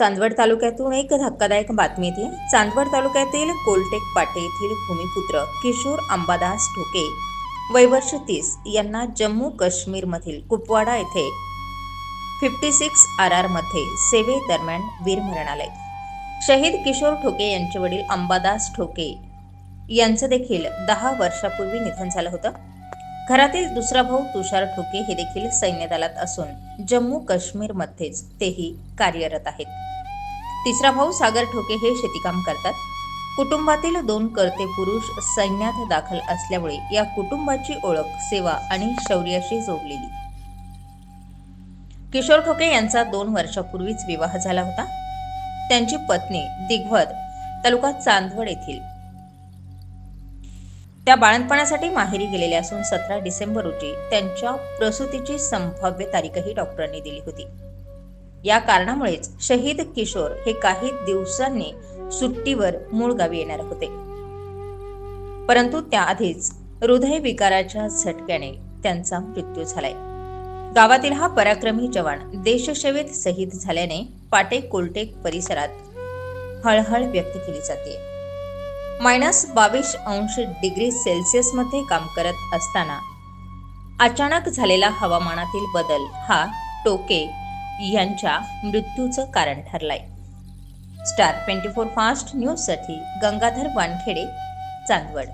चांदवड तालुक्यातून एक धक्कादायक बातमी येते. चांदवड तालुक्यातील कोलटेक पाटे येथील भूमिपुत्र किशोर अंबादास ठोके वय वर्ष तीस यांना जम्मू काश्मीरमधील कुपवाडा येथे फिफ्टी सिक्स आर आरमध्ये सेवेदरम्यान वीरमरण आले शहीद किशोर ठोके यांचे वडील अंबादास ठोके यांचं देखील दहा वर्षापूर्वी निधन झालं होतं. घरातील दुसरा भाऊ तुषार ठोके हे देखील सैन्य दलात असून जम्मू काश्मीरमध्येच तेही कार्यरत आहेत. तिसरा भाऊ सागर ठोके हे शेतीकाम करतात. कुटुंबातील दोन कर्ते पुरुष सैन्यात दाखल असल्यामुळे या कुटुंबाची ओळख सेवा आणि शौर्याशी जोडलेली. किशोर ठोके यांचा दोन वर्षापूर्वीच विवाह झाला होता. त्यांची पत्नी दिग्वत तालुका चांदवड येथील त्या बाळणपणासाठी माहेरी गेलेल्या असून सतरा डिसेंबर रोजी त्यांच्या प्रसूतीची संभाव्य तारीखही डॉक्टरांनी दिली होती. या कारणामुळेच शहीद किशोर हे काही दिवसांनी सुट्टीवर मूळ गावी येणार होते. परंतु त्याआधीच हृदयविकाराच्या झटक्याने त्यांचा मृत्यू झालाय. गावातील हा पराक्रमी जवान देशसेवेत शहीद झाल्याने पाटे कोलटेक परिसरात हळहळ व्यक्त केली जाते. मायनस बावीस अंश डिग्री सेल्सिअसमध्ये काम करत असताना अचानक झालेला हवामानातील बदल हा टोके यांच्या मृत्यूचं कारण ठरलाय. स्टार ट्वेंटी फोर फास्ट न्यूजसाठी गंगाधर वानखेडे चांदवड.